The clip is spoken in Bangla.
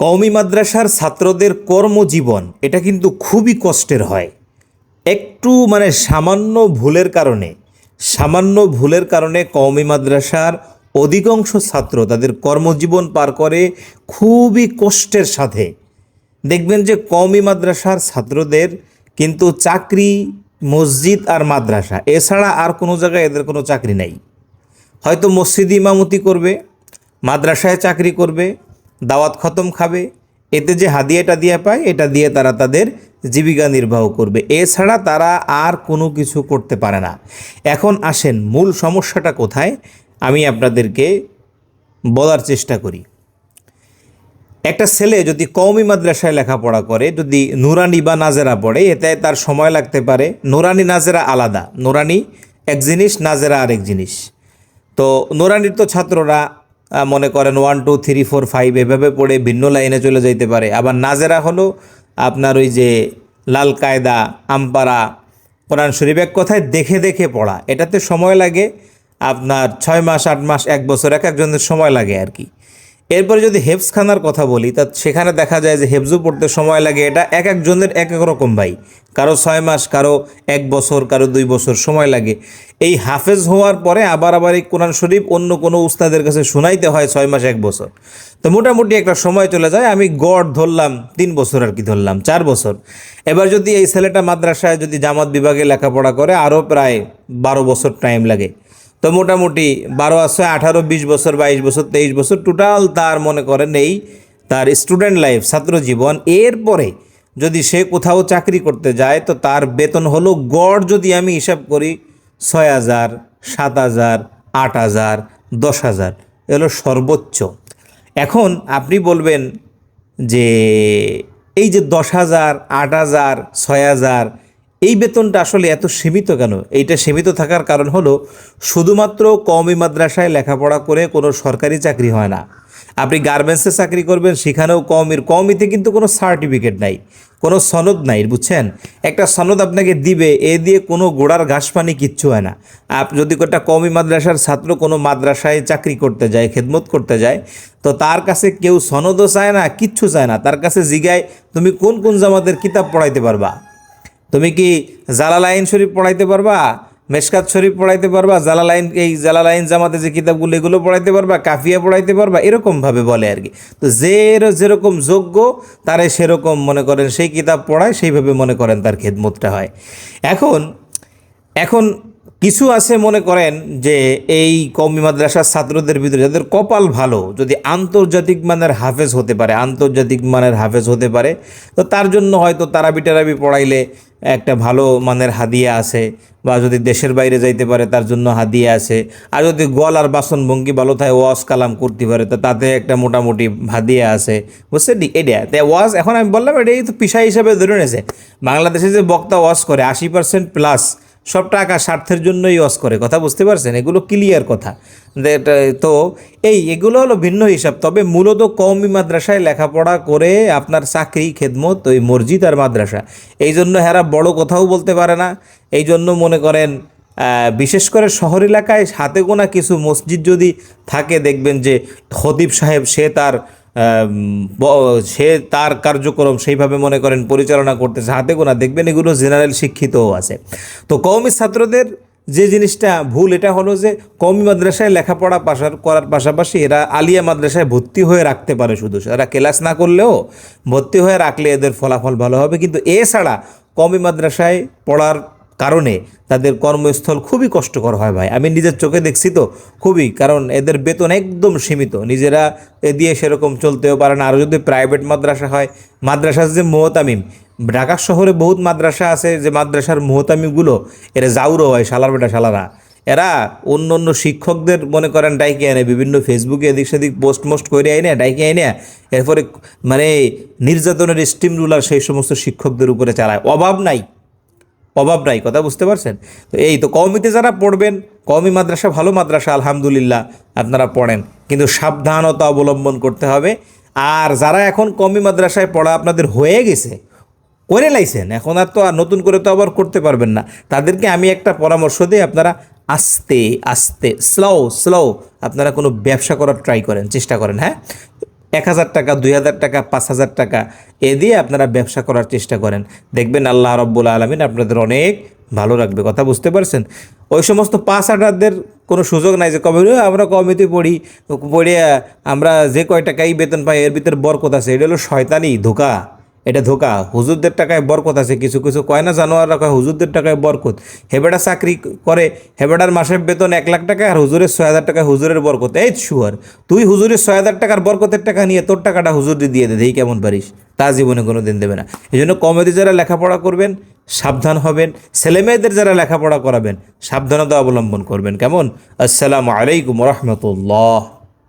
কওমি মাদ্রাসার ছাত্রদের কর্মজীবন, এটা কিন্তু খুবই কষ্টের হয়। একটু মানে সামান্য ভুলের কারণে, সামান্য ভুলের কারণে কওমি মাদ্রাসার অধিকাংশ ছাত্র তাদের কর্মজীবন পার করে খুবই কষ্টের সাথে। দেখবেন যে কওমি মাদ্রাসার ছাত্রদের কিন্তু চাকরি, মসজিদ আর মাদ্রাসা, এছাড়া আর কোনো জায়গায় এদের কোনো চাকরি নাই। হয়তো মসজিদ ইমামতি করবে, মাদ্রাসায় চাকরি করবে দাওয়াত খতম খাবে, এতে যে হাদিয়াটা দিয়ে পায়, এটা দিয়ে তারা তাদের জীবিকা নির্বাহ করবে। এছাড়া তারা আর কোনো কিছু করতে পারে না। এখন আসেন মূল সমস্যাটা কোথায়? আমি আপনাদেরকে বলার চেষ্টা করি। একটা ছেলে যদি কওমি মাদ্রাসায় লেখাপড়া করে, যদি নুরানি বা নাজেরা পড়ে, এতে তার সময় লাগতে পারে। নুরানি, নাজেরা আলাদা। নুরানি এক জিনিস, নাজেরা আরেক জিনিস। তো নুরানির তো ছাত্ররা মনে করেন one two three four five এভাবে পড়ে ভিন্ন লাইনে চলে যাইতে পারে। আবার নাজেরা হলো আপনার ওই যে লাল কায়দা আমপারা কোরআন শরীফ এক কথায় দেখে দেখে পড়া। এটাতে সময় লাগে আপনার ছয় মাস, আট মাস, এক বছর, এক একজনের সময় লাগে আর কি। এরপরে যদি হেফসখানার কথা বলি, তা সেখানে দেখা যায় যে হেফজু পড়তে সময় লাগে। এটা এক একজনের এক এক রকম ভাই। কারও ছয় মাস, কারও এক বছর, কারও দুই বছর সময় লাগে। এই হাফেজ হওয়ার পরে আবার আবার এই কোরআন শরীফ অন্য কোনো উস্তাদের কাছে শোনাইতে হয় ছয় মাস, এক বছর। তো মোটামুটি একটা সময় চলে যায়। আমি গড় ধরলাম, তিন বছর আর কি ধরলাম, চার বছর। এবার যদি এই ছেলেটা মাদ্রাসায় যদি জামাত বিভাগে লেখাপড়া করে, আরও প্রায় বারো বছর টাইম লাগে। তো মোটামুটি বারো আছে, আঠারো, বিশ বছর, বাইশ বছর, তেইশ বছর টোটাল তার মনে করেন এই তার স্টুডেন্ট লাইফ ছাত্র জীবন। এরপরে যদি সে কোথাও চাকরি করতে যায়, তো তার বেতন হলো গড় যদি আমি হিসাব করি ছয় হাজার, সাত হাজার, আট হাজার, দশ হাজার এগুলো সর্বোচ্চ। এখন আপনি বলবেন যে এই যে দশ হাজার, আট হাজার, ছয় হাজার এই বেতনটা আসলে এত সীমিত কেন? এইটা সীমিত থাকার কারণ হলো, শুধুমাত্র কওমি মাদ্রাসায় লেখাপড়া করে কোনো সরকারি চাকরি হয় না। আপনি গার্মেন্টসে চাকরি করবেন, সেখানেও কমির কমিতে কিন্তু কোনো সার্টিফিকেট নাই, কোনো সনদ নাই, বুঝছেন? একটা সনদ আপনাকে দিবে, এ দিয়ে কোনো গোড়ার ঘাস পানি কিচ্ছু হয় না। আপ, যদি একটা কমি মাদ্রাসার ছাত্র কোনো মাদ্রাসায় চাকরি করতে যায়, খেদমত করতে যায়, তো তার কাছে কেউ সনদও চায় না, কিচ্ছু চায় না। তার কাছে জিগায় তুমি কোন কোন জামাতের কিতাব পড়াইতে পারবা? তুমি কি জালালাইন শরীফ পড়াইতে পারবা? মেশকাত শরীফ পড়াইতে পারবা? জালালাইন, এই জালালাইন জামাতে যে কিতাবগুলো, এগুলো পড়াইতে পারবা? কাফিয়া পড়াইতে পারবা? এরকমভাবে বলে আর কি। তো যে যেরকম যোগ্য, তারে সেরকম মনে করেন, সেই কিতাব পড়ায় সেইভাবে মনে করেন তার খেদমতটা হয়। এখন এখন কিছু আছে মনে করেন যে এই কওমি মাদ্রাসার ছাত্রদের ভিতরে যাদের কপাল ভালো, যদি আন্তর্জাতিক মানের হাফেজ হতে পারে, আন্তর্জাতিক মানের হাফেজ হতে পারে, তো তার জন্য হয়তো তারাবি টারাবি পড়াইলে একটা ভালো মানের হাদিয়া আছে, বা যদি দেশের বাইরে যাইতে পারে তার জন্য হাদিয়া আছে, আর যদি গল আর বাসন ভঙ্গি ভালো থাকে, ওয়াজ কালাম করতে পারে, তো তাতে একটা মোটামুটি হাদিয়া আছে, বুঝছেন নি? এটা তাই ওয়াজ, এখন আমি বললাম, এটাই তো পেশা হিসাবে ধরে নিয়েছে। বাংলাদেশে যে বক্তা ওয়াজ করে, আশি পার্সেন্ট প্লাস সব টাকা স্বার্থের জন্যই ওয়াজ করে, কথা বুঝতে পারছেন? এগুলো ক্লিয়ার কথা। তো এই, এগুলো হলো ভিন্ন হিসাব। তবে মূলত কওমি মাদ্রাসায় লেখাপড়া করে আপনার চাকরি, খেদমত ওই মসজিদ আর মাদ্রাসা। এই জন্য হেরা বড় কথাও বলতে পারে না। এই জন্য মনে করেন বিশেষ করে শহর এলাকায় হাতে গোনা কিছু মসজিদ যদি থাকে, দেখবেন যে খতিব সাহেব সে তার সে তার কার্যক্রম সেইভাবে মনে করেন পরিচালনা করতেছে, হাতে গোনা। দেখবেন এগুলো জেনারেল শিক্ষিতও আছে। তো কওমি ছাত্রদের যে জিনিসটা ভুল, এটা হলো যে কওমি মাদ্রাসায় লেখাপড়া পাশার করার পাশাপাশি এরা আলিয়া মাদ্রাসায় ভর্তি হয়ে রাখতে পারে শুধু। এরা ক্লাস না করলেও ভর্তি হয়ে রাখলে এদের ফলাফল ভালো হবে। কিন্তু এছাড়া কওমি মাদ্রাসায় পড়ার কারণে তাদের কর্মস্থল খুবই কষ্টকর হয় ভাই। আমি নিজের চোখে দেখছি তো খুবই, কারণ এদের বেতন একদম সীমিত। নিজেরা এ দিয়ে সেরকম চলতেও পারে না। আরও যদি প্রাইভেট মাদ্রাসা হয় মাদ্রাসার যে মোহতামিম, ঢাকা শহরে বহুত মাদ্রাসা আছে যে মাদ্রাসার মোহতামিমগুলো, এরা জাউরো হয় শালার বেটা শালারা। এরা অন্য অন্য শিক্ষকদের মনে করেন ডাইকে আনে বিভিন্ন ফেসবুকে এদিক সেদিক পোস্ট মোস্ট করে আইনে, ডাইকে আইনে, এরপরে মানে নির্যাতনের স্টিম রুলার সেই সমস্ত শিক্ষকদের উপরে চালায়। অভাব নাই। অভাব নাই, কথা বুঝতে পারছেন? তো এই তো কওমিতে যারা পড়বেন, কওমি মাদ্রাসা ভালো মাদ্রাসা, আলহামদুলিল্লাহ, আপনারা পড়েন। কিন্তু সাবধানতা অবলম্বন করতে হবে। আর যারা এখন কওমি মাদ্রাসায় পড়া আপনাদের হয়ে গেছে, করে লাইছেন, এখন আর তো আর নতুন করে তো আবার করতে পারবেন না। তাদেরকে আমি একটা পরামর্শ দিই, আপনারা আস্তে আস্তে স্লো স্লো আপনারা কোনো ব্যবসা করার ট্রাই করেন, চেষ্টা করেন হ্যাঁ? এক হাজার টাকা, দুই হাজার টাকা, পাঁচ হাজার টাকা, এ দিয়ে আপনারা ব্যবসা করার চেষ্টা করেন। দেখবেন আল্লাহ রব্বুল আলমিন আপনাদের অনেক ভালো রাখবে, কথা বুঝতে পারছেন? ওই সমস্ত পাঁচ হাজারদের কোনো সুযোগ নাই যে কবে আমরা কমিতে পড়ি পড়িয়া আমরা যে কয় টাকাই বেতন পাই, এর ভিতরে বরকত আছে, এটা হলো শয়তানি ধোকা। এটা ধোকা। হুজুরদের টাকায় বরকত আছে। কিছু কিছু কয় না জানোয়াররা কয়, হুজুরদের টাকায় বরকত। হেবেটা চাকরি করে হেবেটার মাসের বেতন এক লাখ টাকা আর হুজুরের ছয় হাজার টাকা হুজুরের বরকত। এই শুয়ার, তুই হুজুরের ছয় হাজার টাকার বরকতের টাকা নিয়ে তোর টাকাটা হুজুর দিয়ে দে, দেখি কেমন পারিস। তা জীবনে কোনো দিন দেবে না। এই জন্য কমেডি যারা লেখাপড়া করবেন, সাবধান হবেন। ছেলেমেয়েদের যারা লেখাপড়া করাবেন, সাবধানতা অবলম্বন করবেন। কেমন? আসসালামু আলাইকুম রহমতুল্লাহ।